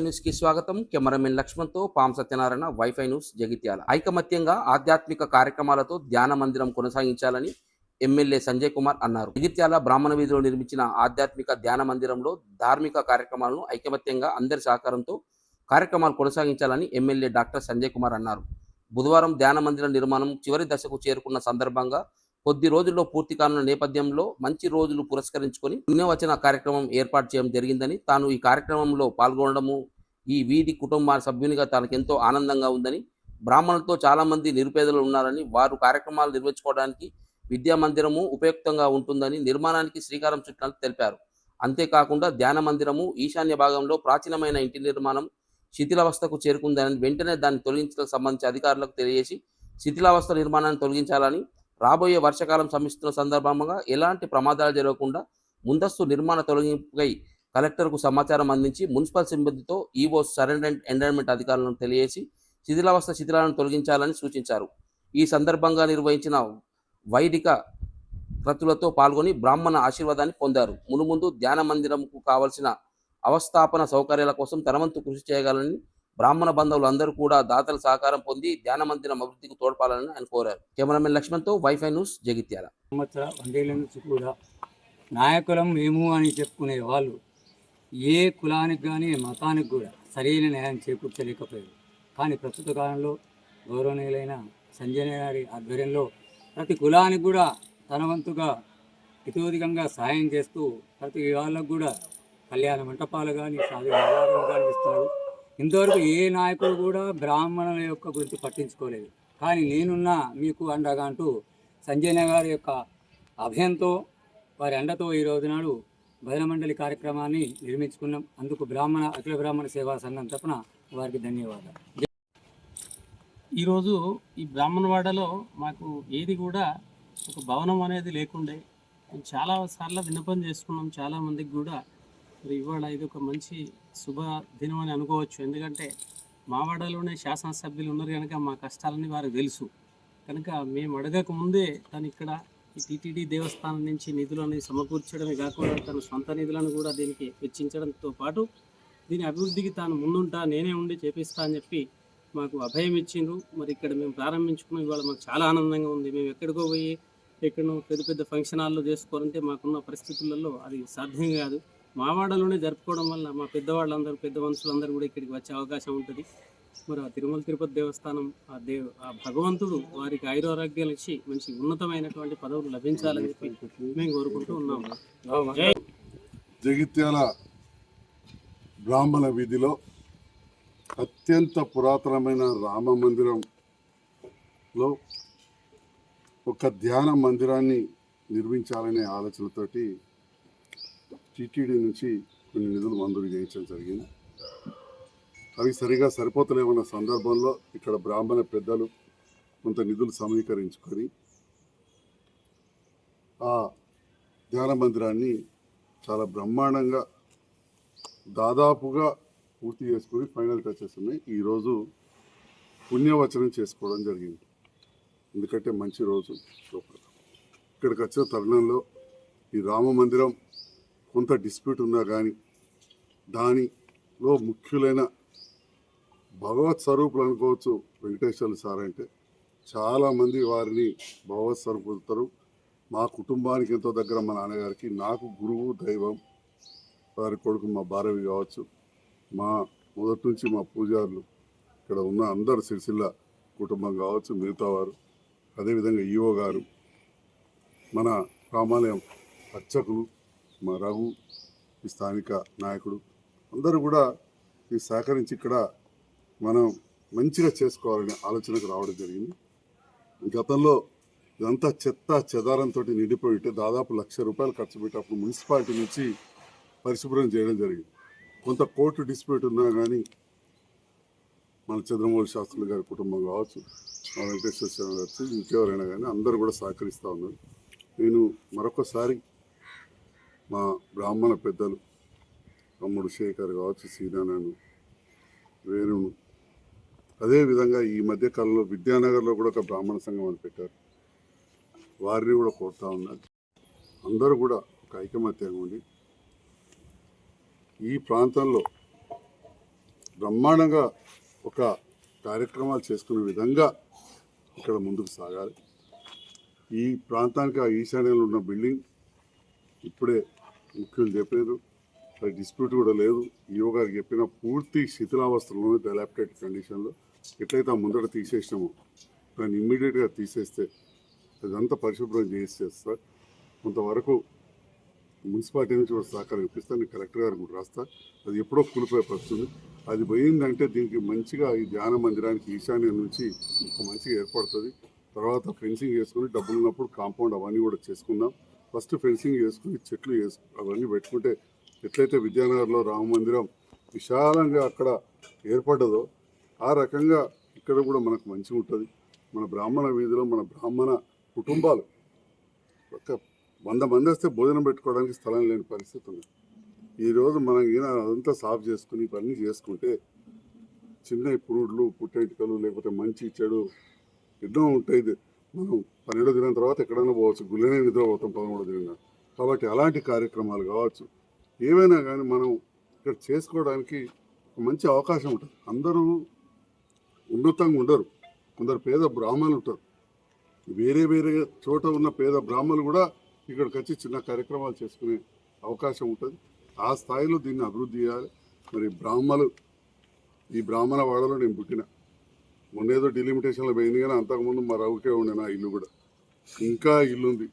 న్యూస్కి స్వాగతం. కెమెరామెన్ లక్ష్మణ్తో పాం సత్యనారాయణ వైఫై న్యూస్ జగిత్యాల. ఐకమత్యంగా ఆధ్యాత్మిక కార్యక్రమాలతో ధ్యాన మందిరం కొనసాగించాలని ఎమ్మెల్యే సంజయ్ కుమార్ అన్నారు. జగిత్యాల బ్రాహ్మణ వీధిలో నిర్మించిన ఆధ్యాత్మిక ధ్యాన మందిరంలో ధార్మిక కార్యక్రమాలను ఐకమత్యంగా అందరి సహకారంతో కార్యక్రమాలు కొనసాగించాలని ఎమ్మెల్యే డాక్టర్ సంజయ్ కుమార్ అన్నారు. బుధవారం ధ్యాన మందిర నిర్మాణం చివరి దశకు చేరుకున్న సందర్భంగా కొద్ది రోజుల్లో పూర్తి కానున్న నేపథ్యంలో మంచి రోజులు పురస్కరించుకొని పుణ్యవచన కార్యక్రమం ఏర్పాటు చేయడం జరిగిందని తాను ఈ కార్యక్రమంలో పాల్గొనడము ఈ వీధి కుటుంబ సభ్యునిగా తనకెంతో ఆనందంగా ఉందని బ్రాహ్మణులతో చాలా మంది నిరుపేదలు ఉన్నారని వారు కార్యక్రమాలు నిర్వహించుకోవడానికి విద్యా మందిరము ఉపయుక్తంగా ఉంటుందని నిర్మాణానికి శ్రీకారం చుట్టాలని తెలిపారు. అంతేకాకుండా ధ్యాన మందిరము ఈశాన్య భాగంలో ప్రాచీనమైన ఇంటి నిర్మాణం శిథిలావస్థకు చేరుకుందని వెంటనే దాన్ని తొలగించడానికి సంబంధించి అధికారులకు తెలియజేసి శిథిలావస్థ నిర్మాణాన్ని తొలగించాలని రాబోయే వర్షాకాలం సమీస్తున్న సందర్భంగా ఎలాంటి ప్రమాదాలు జరగకుండా ముందస్తు నిర్మాణ తొలగింపుపై కలెక్టర్కు సమాచారం అందించి మున్సిపల్ సిబ్బందితో ఈవో సరెండర్ ఎండర్మెంట్ అధికారులను తెలియజేసి శిథిలావస్థ శిథిలాలను తొలగించాలని సూచించారు. ఈ సందర్భంగా నిర్వహించిన వైదిక క్రతులతో పాల్గొని బ్రాహ్మణ ఆశీర్వాదాన్ని పొందారు. మునుముందు ధ్యాన మందిరంకు కావలసిన అవస్థాపన సౌకర్యాల కోసం తనవంతు కృషి చేయగలని బ్రాహ్మణ బంధువులు అందరూ కూడా దాతల సహకారం పొంది ధ్యాన మందిరం అభివృద్ధికి తోడ్పాలని ఆయన కోరారు. కెమెరామెన్ లక్ష్మణ్తో వైఫై న్యూస్ జగిత్యాల. సంవత్సర వందేళ్ళ నుంచి కూడా నాయకులం మేము అని చెప్పుకునే వాళ్ళు ఏ కులానికి కానీ మతానికి కూడా సరైన న్యాయం చేకూర్చలేకపోయారు. కానీ ప్రస్తుత కాలంలో గౌరవనీయులైన సంజయ్ గారి ఆధ్వర్యంలో ప్రతి కులానికి కూడా తన వంతుగా ఇతోధికంగా సాయం చేస్తూ ప్రతి వాళ్ళకు కూడా కళ్యాణ మంటపాలు కానీ సాధు కానీ ఇస్తున్నారు ఇంతవరకు ఏ నాయకుడు కూడా బ్రాహ్మణుల యొక్క గురించి పట్టించుకోలేదు. కానీ నేనున్నా మీకు అండగా అంటూ సంజయ్ గారి యొక్క అభయంతో వారి అండతో ఈ రోజు నాడు భజన మండలి కార్యక్రమాన్ని నిర్మించుకున్నాం. అందుకు బ్రాహ్మణ అఖిల బ్రాహ్మణ సేవా సంఘం తరఫున వారికి ధన్యవాదాలు. ఈరోజు ఈ బ్రాహ్మణవాడలో మాకు ఏది కూడా ఒక భవనం అనేది లేకుండే. మేము చాలా సార్లు విన్నపం చేసుకున్నాం. చాలా మందికి కూడా మరి ఇవాళ ఇది ఒక మంచి శుభ దినం అని అనుకోవచ్చు. ఎందుకంటే మావాడలోనే శాసనసభ్యులు ఉన్నారు కనుక మా కష్టాలని వారికి తెలుసు. కనుక మేము అడగక ముందే తను ఇక్కడ ఈ టీటీడీ దేవస్థానం నుంచి నిధులను సమకూర్చడమే కాకుండా తన సొంత నిధులను కూడా దీనికి వెచ్చించడంతో పాటు దీని అభివృద్ధికి తాను ముందుంటా నేనే ఉండి చేపిస్తా అని చెప్పి మాకు అభయం ఇచ్చిండ్రు. మరి ఇక్కడ మేము ప్రారంభించుకున్నాం. ఇవాళ మాకు చాలా ఆనందంగా ఉంది. మేము ఎక్కడికో పోయి ఎక్కడో పెద్ద పెద్ద ఫంక్షన్ హాల్లో చేసుకోవాలంటే మాకున్న పరిస్థితులలో అది సాధ్యం కాదు. మావాడలోనే జరుపుకోవడం వల్ల మా పెద్దవాళ్ళందరూ పెద్ద మనుషులందరూ కూడా ఇక్కడికి వచ్చే అవకాశం ఉంటుంది. మరి ఆ తిరుమల తిరుపతి దేవస్థానం ఆ దేవ్ ఆ భగవంతుడు వారికి ఆయురారోగ్యాలు ఇచ్చి మంచి ఉన్నతమైనటువంటి పదవులు లభించాలని చెప్పి మేము కోరుకుంటూ ఉన్నాము. జగిత్యాల బ్రాహ్మణ వీధిలో అత్యంత పురాతనమైన రామ మందిరంలో ఒక ధ్యాన మందిరాన్ని నిర్మించాలనే ఆలోచనతోటి టీటీడీ నుంచి కొన్ని నిధులు మంజూరు చేయించడం జరిగింది. అవి సరిగా సరిపోతలేమన్న సందర్భంలో ఇక్కడ బ్రాహ్మణ పెద్దలు కొంత నిధులు సమీకరించుకొని ఆ ధ్యాన మందిరాన్ని చాలా బ్రహ్మాండంగా దాదాపుగా పూర్తి చేసుకుని ఫైనల్ టచెస్ ఉన్నాయి. ఈరోజు పుణ్యవచనం చేసుకోవడం జరిగింది. ఎందుకంటే మంచి రోజు. ఇక్కడికి వచ్చిన తరుణంలో ఈ రామ మందిరం కొంత డిస్ప్యూట్ ఉన్నా కానీ దానిలో ముఖ్యులైన భగవత్ స్వరూపులు అనుకోవచ్చు వెంకటేశ్వర్లు సార్ అంటే చాలామంది వారిని భగవత్ స్వరూపుతారు మా కుటుంబానికి ఎంతో దగ్గర మా నాన్నగారికి నాకు గురువు దైవం వారి కొడుకు మా భారవి కావచ్చు. మా మొదటి నుంచి మా పూజారులు ఇక్కడ ఉన్న అందరు సిరిసిల్ల కుటుంబం కావచ్చు మిగతా వారు. అదేవిధంగా ఈఓ గారు మన రామాలయం అర్చకులు మా రఘు ఈ స్థానిక నాయకుడు అందరూ కూడా ఈ సహకరించి ఇక్కడ మనం మంచిగా చేసుకోవాలనే ఆలోచనకు రావడం జరిగింది. గతంలో ఇదంతా చెత్త చెదారంతో నిండిపోయి ఉంటే దాదాపు లక్ష రూపాయలు ఖర్చు పెట్టి అప్పుడు మున్సిపాలిటీ నుంచి పరిశుభ్రం చేయడం జరిగింది. కొంత కోర్టు డిస్ప్యూట్ ఉన్నా కానీ మన చంద్రమౌళి శాస్త్రులు గారి కుటుంబం కావచ్చు మా వెంకటేశ్వర స్వామి గారు ఇంకెవరైనా కానీ అందరూ కూడా సహకరిస్తూ ఉన్నారు. నేను మరొకసారి మా బ్రాహ్మణ పెద్దలు తమ్ముడు శేఖర్ కావచ్చు సీనారాయణ వేణును అదేవిధంగా ఈ మధ్య కాలంలో విద్యానగర్లో కూడా ఒక బ్రాహ్మణ సంఘం అని పెట్టారు. వారిని కూడా కోరుతా ఉన్నారు అందరూ కూడా ఒక ఐకమత్యంగా ఉండి ఈ ప్రాంతంలో బ్రహ్మాండంగా ఒక కార్యక్రమాలు చేసుకునే విధంగా ఇక్కడ ముందుకు సాగాలి. ఈ ప్రాంతానికి ఆ ఈశాన్యంలో ఉన్న బిల్డింగ్ ఇప్పుడే ముఖ్యులు చెప్పారు. అది డిస్ప్యూట్ కూడా లేదు. ఈఓ చెప్పిన పూర్తి శిథిలావస్థలోనే డెలాప్టెడ్ కండిషన్లో ఎట్లయితే ఆ ముందట తీసేసినామో దాన్ని ఇమ్మీడియట్గా తీసేస్తే అదంతా పరిశుభ్రం చేసేస్తా కొంతవరకు మున్సిపాలిటీ నుంచి కూడా సహకారం ఇప్పిస్తాను నేను కలెక్టర్ గారు కూడా రాస్తా. అది ఎప్పుడో కూలిపోయే వస్తుంది అది పోయిందంటే దీనికి మంచిగా ఈ ధ్యాన మందిరానికి ఈశాన్యం నుంచి ఒక మంచిగా ఏర్పడుతుంది. తర్వాత ఫెన్సింగ్ చేసుకుని డబ్బులు ఉన్నప్పుడు కాంపౌండ్ అవన్నీ కూడా చేసుకుందాం. ఫస్ట్ ఫెన్సింగ్ చేసుకుని చెట్లు వేసుకు అవన్నీ పెట్టుకుంటే ఎట్లయితే విద్యానగర్లో రామ మందిరం విశాలంగా అక్కడ ఏర్పడ్డదో ఆ రకంగా ఇక్కడ కూడా మనకు మంచిగా ఉంటుంది. మన బ్రాహ్మణ వీధిలో మన బ్రాహ్మణ కుటుంబాలు. ఒక వంద మంది వస్తే భోజనం పెట్టుకోవడానికి స్థలం లేని పరిస్థితి ఉంది. ఈరోజు మనం ఈయన అదంతా సాఫ్ చేసుకుని ఇవన్నీ చేసుకుంటే చిన్న పురుడులు పుట్టెంటికలు లేకపోతే మంచి చెడు ఎన్నో ఉంటాయి. మనం పన్నెండో దినం తర్వాత ఎక్కడైనా పోవచ్చు. గుళ్ళనే నిద్రపోతాం పదమూడో దినం కాబట్టి అలాంటి కార్యక్రమాలు కావచ్చు. ఏవైనా కానీ మనం ఇక్కడ చేసుకోవడానికి మంచి అవకాశం ఉంటుంది. అందరూ ఉన్నతంగా ఉండరు. కొందరు పేద బ్రాహ్మణులు ఉంటారు. వేరే వేరే చోట ఉన్న పేద బ్రాహ్మణులు కూడా ఇక్కడికి వచ్చి చిన్న కార్యక్రమాలు చేసుకునే అవకాశం ఉంటుంది. ఆ స్థాయిలో దీన్ని అభివృద్ధి చేయాలి. మరి బ్రాహ్మలు ఈ బ్రాహ్మణ వాడలో నేను పుట్టిన మొన్నేదో డిలిమిటేషన్లో పోయింది కానీ అంతకుముందు మా రవుకే ఉండే నా ఇల్లు కూడా. ఇంకా ఇల్లు ఉంది